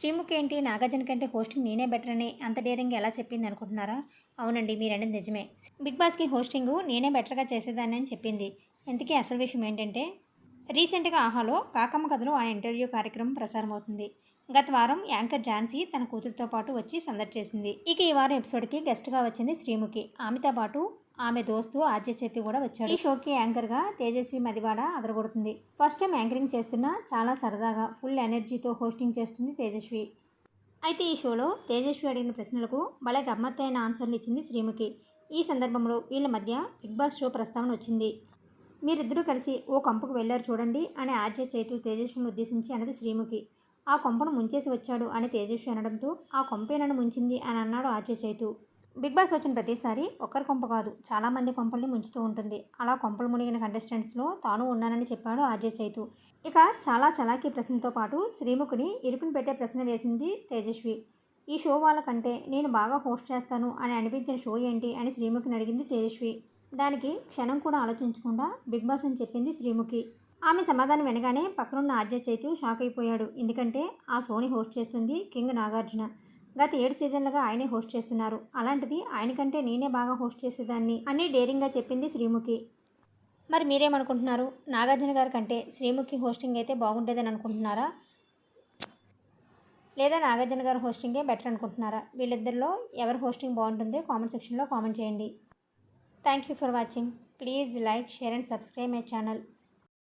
శ్రీముఖి ఏంటి నాగార్జున కంటే హోస్టింగ్ నేనే బెటర్ అని అంత డేరింగ్ ఎలా చెప్పింది అనుకుంటున్నారా? అవునండి మీరంటే నిజమే. బిగ్ బాస్కి హోస్టింగ్ నేనే బెటర్గా చేసేదాన్ని అని చెప్పింది. ఇంతకీ అసలు విషయం ఏంటంటే రీసెంట్గా ఆహాలో కాకమ్మ కథలో ఆ ఇంటర్వ్యూ కార్యక్రమం ప్రసారం అవుతుంది గత వారం యాంకర్ ఝాన్సీ తన కూతురుతో పాటు వచ్చి సందడి చేసింది. ఇక ఈ వారం ఎపిసోడ్కి గెస్ట్గా వచ్చింది శ్రీముఖి. ఆమెతో పాటు ఆమె దోస్తు ఆర్జే చేతి కూడా వచ్చాడు. ఈ షోకి యాంకర్గా తేజస్వి మదివాడ అదరగొడుతుంది. ఫస్ట్ టైం యాంకరింగ్ చేస్తున్న చాలా సరదాగా ఫుల్ ఎనర్జీతో హోస్టింగ్ చేస్తుంది తేజస్వి. అయితే ఈ షోలో తేజస్వి అడిగిన ప్రశ్నలకు భలే గమ్మత్తైన ఆన్సర్లు ఇచ్చింది శ్రీముఖి. ఈ సందర్భంలో వీళ్ళ మధ్య బిగ్ బాస్ షో ప్రస్తావన వచ్చింది. మీరిద్దరూ కలిసి ఓ కంపుకు వెళ్ళారు చూడండి అని ఆర్జే చేతు తేజస్విని ఉద్దేశించి అన్నది శ్రీముఖి. ఆ కొంపను ముంచేసి వచ్చాడు అని తేజస్వి అనడంతో ఆ కొంపే నన్ను ముంచింది అని అన్నాడు ఆర్జే చేతు. బిగ్ బాస్ వచ్చిన ప్రతిసారి ఒక్కరి కొంప కాదు చాలామంది కొంపల్ని ముంచుతూ ఉంటుంది. అలా కొంపలు మునిగిన కంటెస్టెంట్స్లో తాను ఉన్నానని చెప్పాడు ఆర్జే చైతు. ఇక చాలా చలాకీ ప్రశ్నలతో పాటు శ్రీముఖుని ఇరుకుని పెట్టే ప్రశ్న వేసింది తేజస్వి. ఈ షో వాళ్ళకంటే నేను బాగా హోస్ట్ చేస్తాను అని అనిపించిన షో ఏంటి అని శ్రీముఖిని అడిగింది తేజస్వి. దానికి క్షణం కూడా ఆలోచించకుండా బిగ్ బాస్ అని చెప్పింది శ్రీముఖి. ఆమె సమాధానం వినగానే పక్కనున్న ఆర్జే చైతు షాక్ అయిపోయాడు. ఎందుకంటే ఆ షోని హోస్ట్ చేస్తుంది కింగ్ నాగార్జున. గత ఏడు సీజన్లుగా ఆయనే హోస్ట్ చేస్తున్నారు. అలాంటిది ఆయనకంటే నేనే బాగా హోస్ట్ చేసేదాన్ని అని డేరింగ్గా చెప్పింది శ్రీముఖి. మరి మీరేమనుకుంటున్నారు? నాగార్జున గారి కంటే శ్రీముఖి హోస్టింగ్ అయితే బాగుండేదని అనుకుంటున్నారా? లేదా నాగార్జున గారు హోస్టింగే బెటర్ అనుకుంటున్నారా? వీళ్ళిద్దరిలో ఎవరి హోస్టింగ్ బాగుంటుందో కామెంట్ సెక్షన్లో కామెంట్ చేయండి. Thank you for watching. Please like share and subscribe my channel.